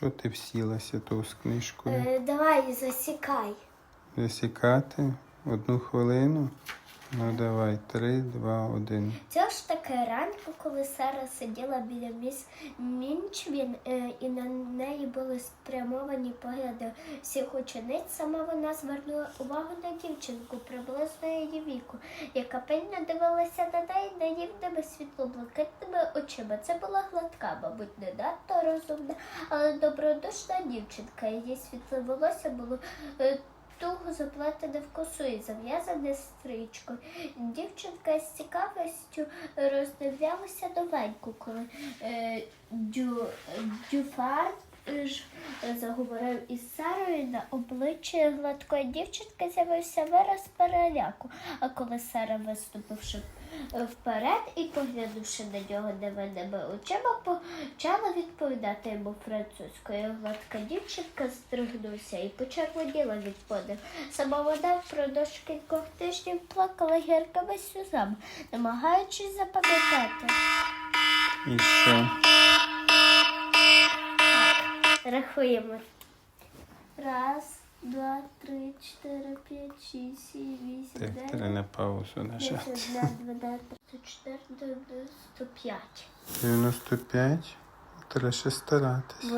Що ти всілася ту з книжкою? Е, давай засікай. Засікати одну хвилину? Ну давай, три, два, один. Цього ж таки ранку, коли Сара сиділа біля міс Мінчвін, е, і на неї були спрямовані погляди всіх учениць, сама вона звернула увагу на дівчинку приблизно її віку, яка пильно дивилася на неї наївними світло-блакитними очима. Це була гладка, мабуть, не надто розумна, але добродушна дівчинка. Її світле волосся було. Туго заплетене в косу і зав'язане стрічкою. Дівчинка з цікавістю роздивлялася новеньку, коли е, дю, дюфар ж заговорив із Сарою на обличчі гладкої дівчинки з'явився вираз переляку. А коли Сара, виступивши вперед і поглянувши на нього невинними очима, почала відповідати йому французькою. Гладка дівчинка здригнувся і почервоніла від подив. Сама вона впродовж кількох тижнів плакала гіркими сльозами, намагаючись запам'ятати. І що? Рахуємо. Раз, два, три, чотири, п'ять, шість, сім, вісім, Так, дев'ять, на паузу нажати. десять, одна, дванадцять, чотири, дев'яносто п'ять. 95. Треба ще старатись.